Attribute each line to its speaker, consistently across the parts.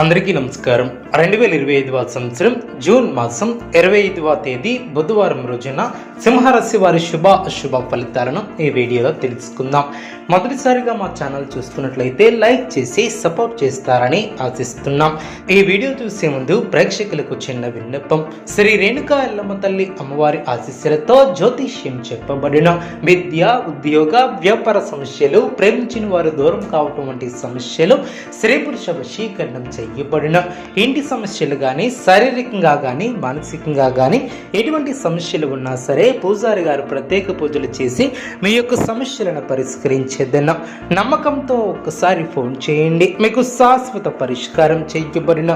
Speaker 1: అందరికీ నమస్కారం. రెండు వేల ఇరవై ఐదవ సంవత్సరం జూన్ మాసం ఇరవై ఐదవ తేదీ బుధవారం రోజున సింహరాశి వారి శుభ అశుభ ఫలితాలను ఈ వీడియోలో తెలుసుకుందాం. మొదటిసారిగా మా ఛానల్ చూస్తున్నట్లయితే లైక్ చేసి సపోర్ట్ చేస్తారని ఆశిస్తున్నాం. ఈ వీడియో చూసే ముందు ప్రేక్షకులకు చిన్న విన్నపం. శ్రీ రేణుకా ఎల్లమ్మ తల్లి అమ్మవారి ఆశీస్సులతో జ్యోతిష్యం చెప్పబడిన విద్య ఉద్యోగ వ్యాపార సమస్యలు ప్రేమించిన వారు దూరం కావటం వంటి సమస్యలు స్త్రీ పురుష వశీకరణం చేయబడిన ఇంటి సమస్యలు కానీ శారీరకంగా కానీ మానసికంగా కానీ ఎటువంటి సమస్యలు ఉన్నా సరే పూజారి గారు ప్రత్యేక పూజలు చేసి మీ యొక్క సమస్యలను పరిష్కరించేదన్న నమ్మకంతో ఒక్కసారి ఫోన్ చేయండి. మీకు శాశ్వత పరిష్కారం చేయబడిన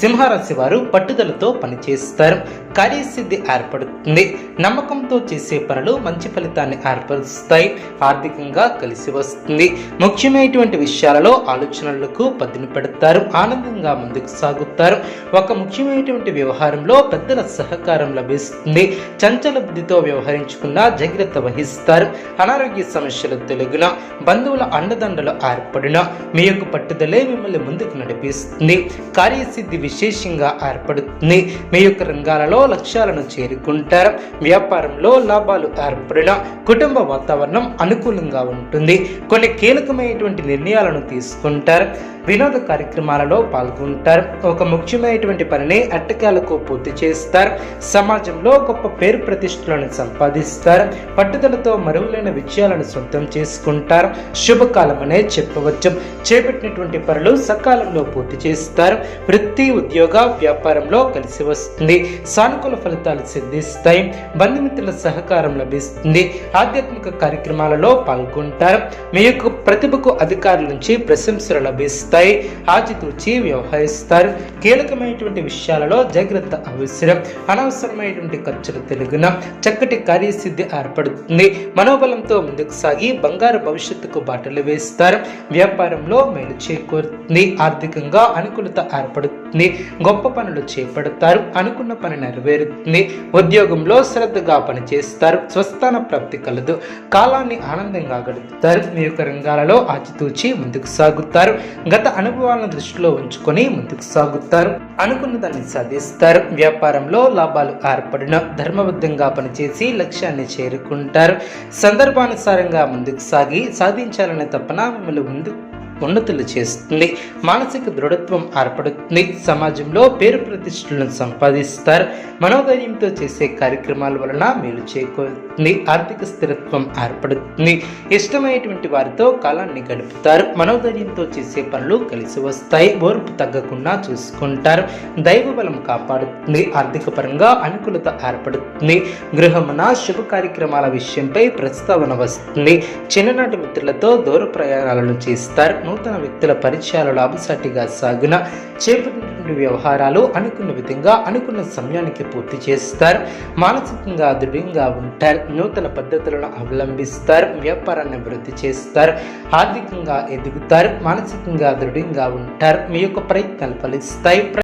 Speaker 1: సింహరాశి వారు పట్టుదలతో పనిచేస్తారు. కార్యసిద్ధి ఏర్పడుతుంది. నమ్మకంతో చేసే పనులు మంచి ఫలితాన్ని ఏర్పరుస్తాయి. ఆర్థికంగా కలిసి వస్తుంది. ముఖ్యమైనటువంటి విషయాలలో ఆలోచనలకు పదును పెడతారు. ఆనందంగా ముందుకు సాగుతారు. ఒక ముఖ్యమైనటువంటి వ్యవహారంలో పెద్దల సహకారం లభిస్తుంది. చంచల బుద్ధితో వ్యవహరించకుండా జాగ్రత్త వహిస్తారు. అనారోగ్య సమస్యలు తొలగిన బంధువుల అండదండలు ఏర్పడిన మీ యొక్క పట్టుదలే మిమ్మల్ని ముందుకు నడిపిస్తుంది. కార్యసిద్ధి విశేషంగా ఏర్పడుతుంది. మీ యొక్క రంగాలలో లక్ష్యాలను చేరుకుంటారు. వ్యాపారంలో లాభాలు ఏర్పడిన కుటుంబ వాతావరణం అనుకూలంగా ఉంటుంది. కొన్ని కీలకమైనటువంటి నిర్ణయాలను తీసుకుంటారు. వినోద కార్యక్రమాలలో పాల్గొంటారు. ఒక ముఖ్యమైనటువంటి పనిని అట్టకాలకు పూర్తి చేస్తారు. సమాజంలో గొప్ప పేరు ప్రతిష్టలను సంపాదిస్తారు. పట్టుదలతో మరువులైన విజయాలను సొంతం చేసుకుంటారు. శుభకాలమనే చెప్పవచ్చు. చేపట్టినటువంటి పనులు సకాలంలో పూర్తి చేస్తారు. వృత్తి ఉద్యోగ వ్యాపారంలో కలిసి వస్తుంది. సానుకూల ఫలితాలు సిద్ధిస్తాయి. బంధుమిత్రుల సహకారం లభిస్తుంది. ఆధ్యాత్మిక కార్యక్రమాలలో పాల్గొంటారు. మీ యొక్క ప్రతిభకు అధికారుల నుంచి ప్రశంసలు లభిస్తాయి. ఆచితూచి వ్యవహరిస్తారు. కీలకమైనటువంటి విషయాలలో జాగ్రత్త అవసరం. అనవసరమైనటువంటి ఖర్చులు తెలుగున చక్కటి కార్యసిద్ధి ఏర్పడుతుంది. మనోబలంతో ముందుకు సాగి బంగారు భవిష్యత్తుకు బాటలు వేస్తారు. వ్యాపారంలో మేలు చేకూరుతుంది. ఆర్థికంగా అనుకూలత ఏర్పడుతుంది. గొప్ప పనులు చేపడతారు. అనుకున్న పని నెరవేరుతుంది. ఉద్యోగంలో శ్రద్ధగా పనిచేస్తారు. స్వస్థాన ప్రాప్తి కలదు. కాలాన్ని ఆనందంగా గడుపుతారు. మీ యొక్క రంగాలలో ఆచితూచి ముందుకు సాగుతారు. గత అనుభవాలను దృష్టిలో ఉంచుకొని ముందుకు సాగుతారు. అనుకున్న దాన్ని సాధిస్తారు. వ్యాపారంలో లాభాలు ఏర్పడిన ధర్మబద్ధంగా పనిచేసి లక్ష్యాన్ని చేరుకుంటారు. సందర్భానుసారంగా ముందుకు సాగి సాధించాలనే తప్పన మిమ్మల్ని ముందు ఉన్నతులు చేస్తుంది. మానసిక దృఢత్వం ఏర్పడుతుంది. సమాజంలో పేరు ప్రతిష్టలను సంపాదిస్తారు. మనోధైర్యంతో చేసే కార్యక్రమాల వలన మేలు చేకూరుతుంది. ఆర్థిక స్థిరత్వం ఏర్పడుతుంది. ఇష్టమైనటువంటి వారితో కాలాన్ని గడుపుతారు. మనోధైర్యంతో చేసే పనులు కలిసి వస్తాయి. ఓర్పు తగ్గకుండా చూసుకుంటారు. దైవ బలం కాపాడుతుంది. ఆర్థిక పరంగా అనుకూలత ఏర్పడుతుంది. గృహమున శుభ కార్యక్రమాల విషయంపై ప్రస్తావన వస్తుంది. చిన్ననాటి మిత్రులతో దూర ప్రయాణాలను చేస్తారు. నూతన వ్యక్తుల పరిచయాలు లాభసాటిగా సాగున చేపట్టినటువంటి వ్యవహారాలు అనుకున్న విధంగా అనుకున్న సమయానికి పూర్తి చేస్తారు. మానసికంగా దృఢంగా ఉంటారు. నూతన పద్ధతులను అవలంబిస్తారు. వ్యాపారాన్ని అభివృద్ధి చేస్తారు. ఆర్థికంగా ఎదుగుతారు. మానసికంగా దృఢంగా ఉంటారు. మీ యొక్క ప్రయత్నాలు ఫలిస్తాయి.